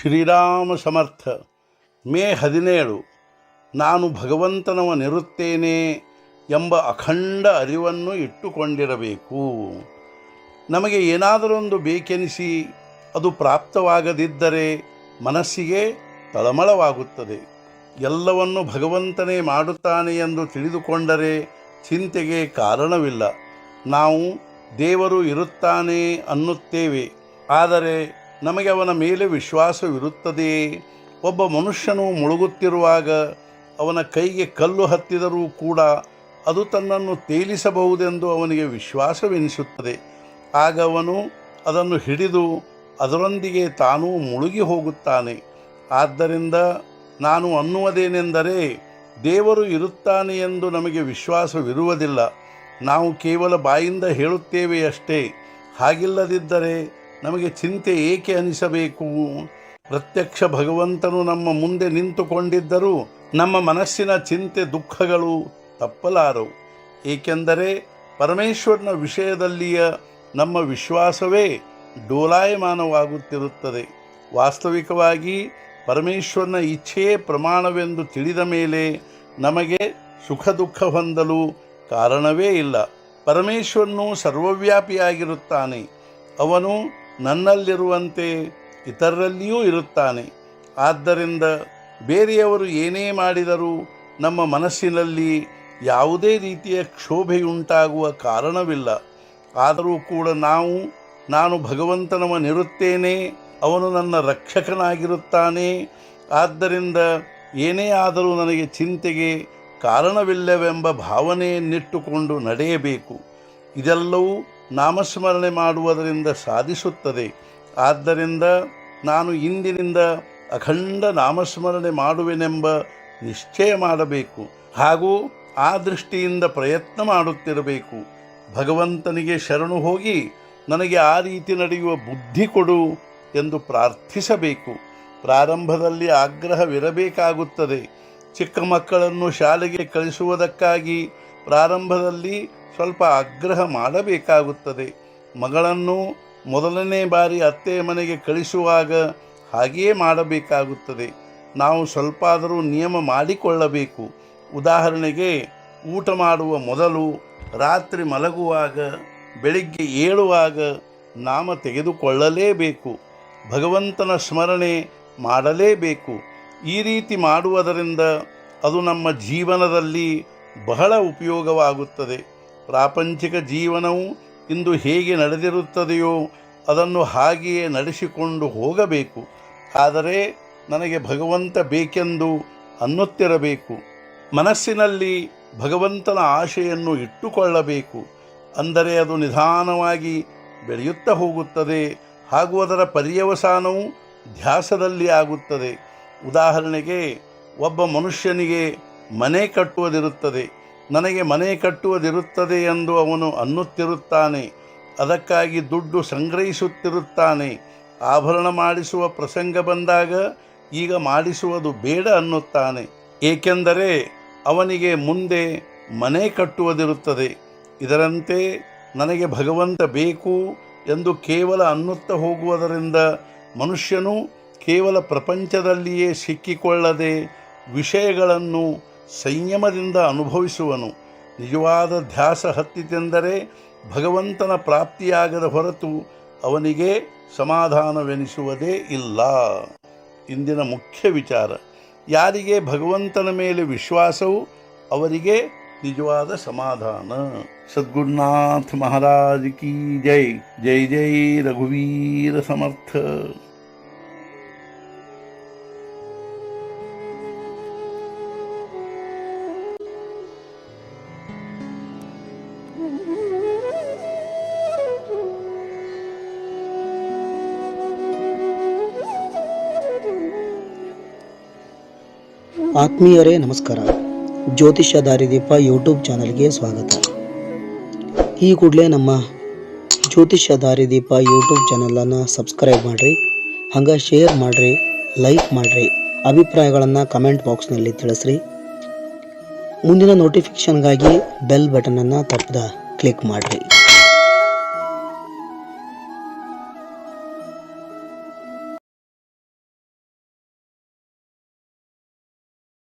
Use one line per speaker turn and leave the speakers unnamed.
ಶ್ರೀರಾಮ ಸಮರ್ಥ ಮೇ ಹದಿನೇಳು, ನಾನು ಭಗವಂತನವನಿರುತ್ತೇನೆ ಎಂಬ ಅಖಂಡ ಅರಿವನ್ನು ಇಟ್ಟುಕೊಂಡಿರಬೇಕು. ನಮಗೆ ಏನಾದರೊಂದು ಬೇಕೆನಿಸಿ ಅದು ಪ್ರಾಪ್ತವಾಗದಿದ್ದರೆ ಮನಸ್ಸಿಗೆ ತಳಮಳವಾಗುತ್ತದೆ. ಎಲ್ಲವನ್ನು ಭಗವಂತನೇ ಮಾಡುತ್ತಾನೆ ಎಂದು ತಿಳಿದುಕೊಂಡರೆ ಚಿಂತೆಗೆ ಕಾರಣವಿಲ್ಲ. ನಾವು ದೇವರು ಇರುತ್ತಾನೆ ಅನ್ನುತ್ತೇವೆ. ಆದರೆ ನಮಗೆ ಅವನ ಮೇಲೆ ವಿಶ್ವಾಸವಿರುತ್ತದೆಯೇ ಒಬ್ಬ ಮನುಷ್ಯನು ಮುಳುಗುತ್ತಿರುವಾಗ ಅವನ ಕೈಗೆ ಕಲ್ಲು ಹತ್ತಿದರೂ ಕೂಡ ಅದು ತನ್ನನ್ನು ತೇಲಿಸಬಹುದೆಂದು ಅವನಿಗೆ ವಿಶ್ವಾಸವೆನಿಸುತ್ತದೆ. ಆಗ ಅವನು ಅದನ್ನು ಹಿಡಿದು ಅದರೊಂದಿಗೆ ತಾನೂ ಮುಳುಗಿ ಹೋಗುತ್ತಾನೆ. ಆದ್ದರಿಂದ ನಾನು ಅನ್ನುವುದೇನೆಂದರೆ ದೇವರು ಇರುತ್ತಾನೆ ಎಂದು ನಮಗೆ ವಿಶ್ವಾಸವಿರುವುದಿಲ್ಲ. ನಾವು ಕೇವಲ ಬಾಯಿಂದ ಹೇಳುತ್ತೇವೆ ಅಷ್ಟೇ. ಹಾಗಿಲ್ಲದಿದ್ದರೆ ನಮಗೆ ಚಿಂತೆ ಏಕೆ ಅನಿಸಬೇಕು? ಪ್ರತ್ಯಕ್ಷ ಭಗವಂತನು ನಮ್ಮ ಮುಂದೆ ನಿಂತುಕೊಂಡಿದ್ದರೂ ನಮ್ಮ ಮನಸ್ಸಿನ ಚಿಂತೆ ದುಃಖಗಳು ತಪ್ಪಲಾರವು. ಏಕೆಂದರೆ ಪರಮೇಶ್ವರನ ವಿಷಯದಲ್ಲಿಯ ನಮ್ಮ ವಿಶ್ವಾಸವೇ ಡೋಲಾಯಮಾನವಾಗುತ್ತಿರುತ್ತದೆ. ವಾಸ್ತವಿಕವಾಗಿ ಪರಮೇಶ್ವರನ ಇಚ್ಛೆಯೇ ಪ್ರಮಾಣವೆಂದು ತಿಳಿದ ಮೇಲೆ ನಮಗೆ ಸುಖ ದುಃಖ ಹೊಂದಲು ಕಾರಣವೇ ಇಲ್ಲ. ಪರಮೇಶ್ವರನು ಸರ್ವವ್ಯಾಪಿಯಾಗಿರುತ್ತಾನೆ. ಅವನು ನನ್ನಲ್ಲಿರುವಂತೆ ಇತರರಲ್ಲಿಯೂ ಇರುತ್ತಾನೆ. ಆದ್ದರಿಂದ ಬೇರೆಯವರು ಏನೇ ಮಾಡಿದರೂ ನಮ್ಮ ಮನಸ್ಸಿನಲ್ಲಿ ಯಾವುದೇ ರೀತಿಯ ಕ್ಷೋಭೆಯುಂಟಾಗುವ ಕಾರಣವಿಲ್ಲ. ಆದರೂ ಕೂಡ ನಾವು, ನಾನು ಭಗವಂತನವನಿರುತ್ತೇನೆ ಅವನು ನನ್ನ ರಕ್ಷಕನಾಗಿರುತ್ತಾನೆ. ಆದ್ದರಿಂದ ಏನೇ ಆದರೂ ನನಗೆ ಚಿಂತೆಗೆ ಕಾರಣವಿಲ್ಲವೆಂಬ ಭಾವನೆಯನ್ನಿಟ್ಟುಕೊಂಡು ನಡೆಯಬೇಕು. ಇದೆಲ್ಲವೂ ನಾಮಸ್ಮರಣೆ ಮಾಡುವುದರಿಂದ ಸಾಧಿಸುತ್ತದೆ. ಆದ್ದರಿಂದ ನಾನು ಇಂದಿನಿಂದ ಅಖಂಡ ನಾಮಸ್ಮರಣೆ ಮಾಡುವೆನೆಂಬ ನಿಶ್ಚಯ ಮಾಡಬೇಕು. ಹಾಗೂ ಆ ದೃಷ್ಟಿಯಿಂದ ಪ್ರಯತ್ನ ಮಾಡುತ್ತಿರಬೇಕು. ಭಗವಂತನಿಗೆ ಶರಣು ಹೋಗಿ ನನಗೆ ಆ ರೀತಿ ನಡೆಯುವ ಬುದ್ಧಿ ಕೊಡು ಎಂದು ಪ್ರಾರ್ಥಿಸಬೇಕು. ಪ್ರಾರಂಭದಲ್ಲಿ ಆಗ್ರಹವಿರಬೇಕಾಗುತ್ತದೆ. ಚಿಕ್ಕ ಮಕ್ಕಳನ್ನು ಶಾಲೆಗೆ ಕಳಿಸುವುದಕ್ಕಾಗಿ ಪ್ರಾರಂಭದಲ್ಲಿ ಸ್ವಲ್ಪ ಆಗ್ರಹ ಮಾಡಬೇಕಾಗುತ್ತದೆ. ಮಗಳನ್ನು ಮೊದಲನೇ ಬಾರಿ ಅತ್ತೆಯ ಮನೆಗೆ ಕಳಿಸುವಾಗ ಹಾಗೆಯೇ ಮಾಡಬೇಕಾಗುತ್ತದೆ. ನಾವು ಸ್ವಲ್ಪ ಆದರೂ ನಿಯಮ ಮಾಡಿಕೊಳ್ಳಬೇಕು. ಉದಾಹರಣೆಗೆ, ಊಟ ಮಾಡುವ ಮೊದಲು ರಾತ್ರಿ ಮಲಗುವಾಗ, ಬೆಳಿಗ್ಗೆ ಏಳುವಾಗ ನಾಮ ತೆಗೆದುಕೊಳ್ಳಲೇಬೇಕು. ಭಗವಂತನ ಸ್ಮರಣೆ ಮಾಡಲೇಬೇಕು. ಈ ರೀತಿ ಮಾಡುವುದರಿಂದ ಅದು ನಮ್ಮ ಜೀವನದಲ್ಲಿ ಬಹಳ ಉಪಯೋಗವಾಗುತ್ತದೆ. ಪ್ರಾಪಂಚಿಕ ಜೀವನವು ಇಂದು ಹೇಗೆ ನಡೆದಿರುತ್ತದೆಯೋ ಅದನ್ನು ಹಾಗೆಯೇ ನಡೆಸಿಕೊಂಡು ಹೋಗಬೇಕು. ಆದರೆ ನನಗೆ ಭಗವಂತ ಬೇಕೆಂದು ಅನ್ನುತ್ತಿರಬೇಕು. ಮನಸ್ಸಿನಲ್ಲಿ ಭಗವಂತನ ಆಶೆಯನ್ನು ಇಟ್ಟುಕೊಳ್ಳಬೇಕು. ಅಂದರೆ ಅದು ನಿಧಾನವಾಗಿ ಬೆಳೆಯುತ್ತಾ ಹೋಗುತ್ತದೆ ಹಾಗೂ ಅದರ ಪರ್ಯವಸಾನವು ಧ್ಯಾಸದಲ್ಲಿ ಆಗುತ್ತದೆ. ಉದಾಹರಣೆಗೆ, ಒಬ್ಬ ಮನುಷ್ಯನಿಗೆ ಮನೆ ಕಟ್ಟುವುದಿರುತ್ತದೆ. ನನಗೆ ಮನೆ ಕಟ್ಟುವುದಿರುತ್ತದೆ ಎಂದು ಅವನು ಅನ್ನುತ್ತಿರುತ್ತಾನೆ. ಅದಕ್ಕಾಗಿ ದುಡ್ಡು ಸಂಗ್ರಹಿಸುತ್ತಿರುತ್ತಾನೆ. ಆಭರಣ ಮಾಡಿಸುವ ಪ್ರಸಂಗ ಬಂದಾಗ ಈಗ ಮಾಡಿಸುವುದು ಬೇಡ ಅನ್ನುತ್ತಾನೆ. ಏಕೆಂದರೆ ಅವನಿಗೆ ಮುಂದೆ ಮನೆ ಕಟ್ಟುವುದಿರುತ್ತದೆ. ಇದರಂತೆ ನನಗೆ ಭಗವಂತ ಬೇಕು ಎಂದು ಕೇವಲ ಅನ್ನುತ್ತ ಹೋಗುವುದರಿಂದ ಮನುಷ್ಯನು ಕೇವಲ ಪ್ರಪಂಚದಲ್ಲಿಯೇ ಸಿಕ್ಕಿಕೊಳ್ಳದೆ ವಿಷಯಗಳನ್ನು ಸಂಯಮದಿಂದ ಅನುಭವಿಸುವನು. ನಿಜವಾದ ಧ್ಯಾಸ ಹತ್ತಿತೆಂದರೆ ಭಗವಂತನ ಪ್ರಾಪ್ತಿಯಾಗದ ಹೊರತು ಅವನಿಗೆ ಸಮಾಧಾನವೆನಿಸುವುದೇ ಇಲ್ಲ. ಇಂದಿನ ಮುಖ್ಯ ವಿಚಾರ. ಯಾರಿಗೆ ಭಗವಂತನ ಮೇಲೆ ವಿಶ್ವಾಸವು ಅವರಿಗೆ ನಿಜವಾದ ಸಮಾಧಾನ. ಸದ್ಗುರುನಾಥ ಮಹಾರಾಜ್ ಕಿ ಜೈ. ಜೈ ಜೈ ರಘುವೀರ ಸಮರ್ಥ.
ಆತ್ಮೀಯರೇ ನಮಸ್ಕಾರ. ಜ್ಯೋತಿಷ್ಯ ದಾರಿದೀಪ ಯೂಟ್ಯೂಬ್ ಚಾನಲ್ಗೆ ಸ್ವಾಗತ. ಈ ಕೂಡಲೇ ನಮ್ಮ ಜ್ಯೋತಿಷ್ಯ ದಾರಿದೀಪ ಯೂಟ್ಯೂಬ್ ಚಾನಲನ್ನು ಸಬ್ಸ್ಕ್ರೈಬ್ ಮಾಡಿರಿ, ಹಂಗೆ ಶೇರ್ ಮಾಡಿರಿ ಲೈಕ್ ಮಾಡಿರಿ, ಅಭಿಪ್ರಾಯಗಳನ್ನು ಕಮೆಂಟ್ ಬಾಕ್ಸ್ನಲ್ಲಿ ತಿಳಿಸ್ರಿ. ಮುಂದಿನ ನೋಟಿಫಿಕೇಶನ್ಗಾಗಿ ಬೆಲ್ ಬಟನನ್ನು ತಪ್ಪದ ಕ್ಲಿಕ್ ಮಾಡಿರಿ.